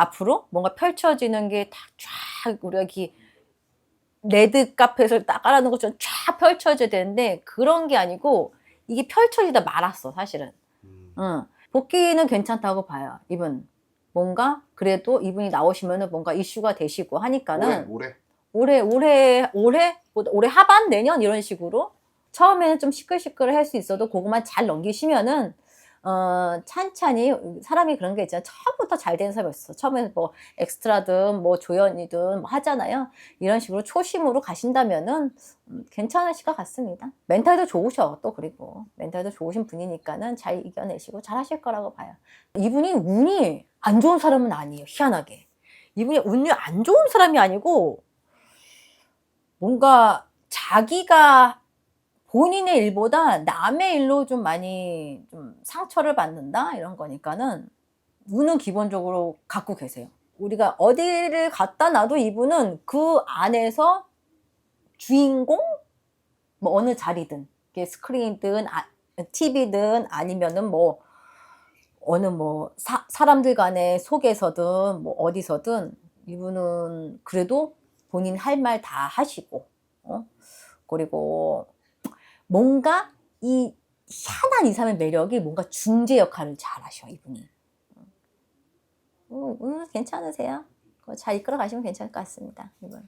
앞으로 뭔가 펼쳐지는 게다쫙 우리가 여기 레드 카펫을 딱 깔아놓은 것처럼 쫙 펼쳐져야 되는데 그런 게 아니고 이게 펼쳐지다 말았어 사실은. 음. 응. 복귀는 괜찮다고 봐요. 이분 뭔가 그래도 이분이 나오시면은 뭔가 이슈가 되시고 하니까는 올해 올해 올해 올해 뭐 올해 하반 내년 이런 식으로 처음에는 좀 시끌시끌 할 수 있어도 그것만 잘 넘기시면은 어 찬찬히 사람이 그런 게 있잖아요. 처음부터 잘 되는 사람이 없어. 처음에 뭐 엑스트라든 뭐 조연이든 뭐 하잖아요. 이런 식으로 초심으로 가신다면은 음, 괜찮으실 것 같습니다. 멘탈도 좋으셔 또 그리고 멘탈도 좋으신 분이니까는 잘 이겨내시고 잘 하실 거라고 봐요. 이분이 운이 안 좋은 사람은 아니에요. 희한하게 이분이 운이 안 좋은 사람이 아니고 뭔가 자기가 본인의 일보다 남의 일로 좀 많이 좀 상처를 받는다 이런 거니까는 운은 기본적으로 갖고 계세요. 우리가 어디를 갖다 놔도 이분은 그 안에서 주인공 뭐 어느 자리든 이게 스크린이든 아, TV든 아니면은 뭐 어느 뭐 사, 사람들 간의 속에서든 뭐 어디서든 이분은 그래도 본인 할 말 다 하시고 어? 그리고 뭔가 이 희한한 이 사람의 매력이 뭔가 중재 역할을 잘 하셔 이분이 어, 음, 괜찮으세요? 잘 이끌어 가시면 괜찮을 것 같습니다 이분